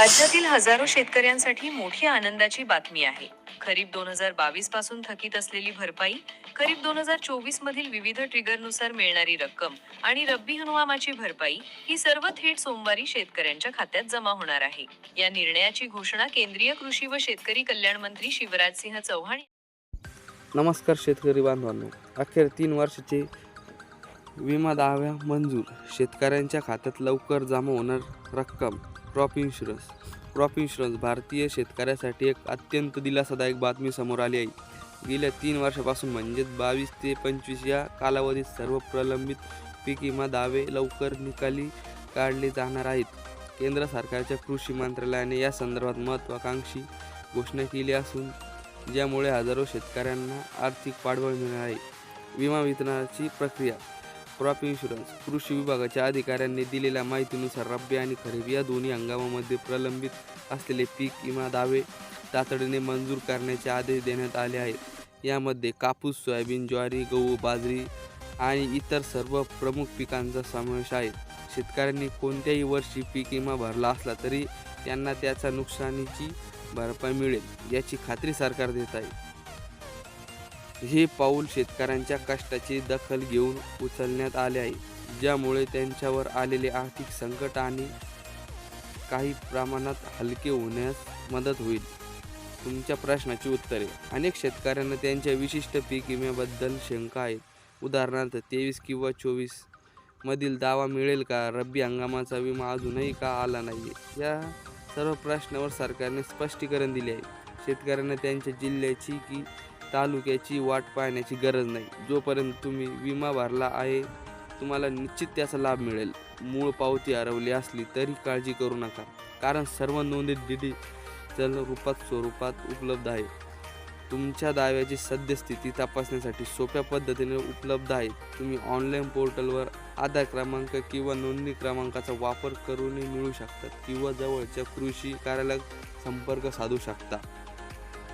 राज्यातील हजारो शेतकऱ्यांसाठी मोठी आनंदाची बातमी आहे. खरीप दोन हजार बावीसपासून थकीत असलेली भरपाई खरीप दोन हजार चोवीस मधील विविध ट्रिगरनुसार मिळणारी रक्कम आणि रब्बी हंगामाची भरपाई ही सर्व थेट सोमवारी शेतकऱ्यांच्या खात्यात जमा होणार आहे. या निर्णयाची घोषणा केंद्रीय कृषी व शेतकरी कल्याण मंत्री शिवराज सिंह चौहान नमस्कार शेतकरी बांधवांनो. अखेर तीन वर्षाचे विमा दाव्या मंजूर. शेतकऱ्यांच्या खात्यात लवकर जमा होणार रक्कम. Crop insurance. क्रॉप इन्शुरन्स भारतीय शेतकऱ्यासाठी एक अत्यंत दिलासादायक बातमी समोर आली आहे. गेल्या तीन वर्षापासून म्हणजेच बावीस ते पंचवीस या कालावधीत सर्व प्रलंबित पीक विमा दावे लवकर निकाली काढले जाणार आहेत. केंद्र सरकारच्या कृषी मंत्रालयाने या संदर्भात महत्त्वाकांक्षी घोषणा केली असून ज्यामुळे हजारो शेतकऱ्यांना आर्थिक पाठबळ मिळणार आहे. विमा वितरणाची प्रक्रिया क्रॉप इन्शुरन्स कृषी विभागाच्या अधिकाऱ्यांनी दिलेल्या माहितीनुसार रब्बी आणि खरीप या दोन्ही हंगामामध्ये प्रलंबित असलेले पीक विमा दावे तातडीने मंजूर करण्याचे आदेश देण्यात आले आहेत. यामध्ये कापूस सोयाबीन ज्वारी गहू बाजरी आणि इतर सर्व प्रमुख पिकांचा समावेश आहे. शेतकऱ्यांनी कोणत्याही वर्षी पीक विमा भरला असला तरी त्यांना त्याचा नुकसानीची भरपाई मिळेल याची खात्री सरकार देत आहे. हे पाऊल शेतकऱ्यांच्या कष्टाची दखल घेऊन उचलण्यात आले आहे ज्यामुळे त्यांच्यावर आलेले आर्थिक संकट आणि काही प्रमाणात हलके होण्यास मदत होईल. तुमच्या प्रश्नाची उत्तरे. अनेक शेतकऱ्यांना त्यांच्या विशिष्ट पीक विम्याबद्दल शंका आहेत. उदाहरणार्थ तेवीस किंवा चोवीस मधील दावा मिळेल का? रब्बी हंगामाचा विमा अजूनही का आला नाही या सर्व प्रश्नावर सरकारने स्पष्टीकरण दिले आहे. शेतकऱ्यांना त्यांच्या जिल्ह्याची की तालुक्याची वाट पाहण्याची गरज नाही. जोपर्यंत तुम्ही विमा भरला आहे तुम्हाला निश्चित त्याचा लाभ मिळेल. मूळ पावती हरवली असली तरी काळजी करू नका. कारण सर्व नोंदी डिजिटल रूपात स्वरूपात उपलब्ध आहे. तुमच्या दाव्याची सद्यस्थिती तपासण्यासाठी सोप्या पद्धतीने उपलब्ध आहे. तुम्ही ऑनलाईन पोर्टलवर आधार क्रमांक किंवा नोंदणी क्रमांकाचा वापर करूनही मिळू शकतात किंवा जवळच्या कृषी कार्यालयात संपर्क साधू शकता.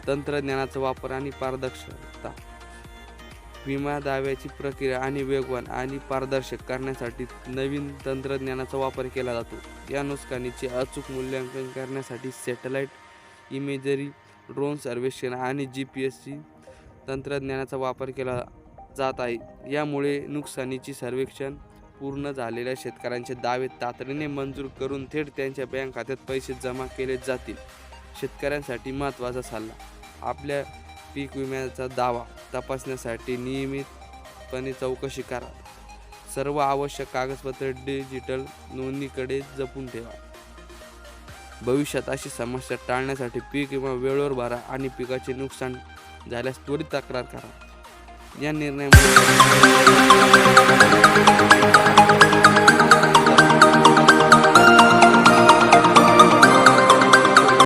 तंत्रज्ञानाचा वापर आणि पारदर्शकता. विमा दाव्याची प्रक्रिया आणि वेगवान आणि पारदर्शक करण्यासाठी नवीन तंत्रज्ञानाचा वापर केला जातो. या नुकसानीचे अचूक मूल्यांकन करण्यासाठी सॅटेलाईट इमेजरी ड्रोन सर्वेक्षण आणि जी पी एसची तंत्रज्ञानाचा वापर केला जात आहे. यामुळे नुकसानीची सर्वेक्षण पूर्ण झालेल्या शेतकऱ्यांचे दावे तातडीने मंजूर करून थेट त्यांच्या बँक खात्यात पैसे जमा केले जातील. शेतकऱ्यांसाठी महत्त्वाचा सल्ला. आपल्या पीक विम्याचा दावा तपासण्यासाठी नियमितपणे चौकशी करा. सर्व आवश्यक कागदपत्रे डिजिटल नोंदणीकडे जपून ठेवा. भविष्यात अशी समस्या टाळण्यासाठी पीक विमा वेळेवर भरा आणि पिकाचे नुकसान झाल्यास त्वरित तक्रार करा. या निर्णयामुळे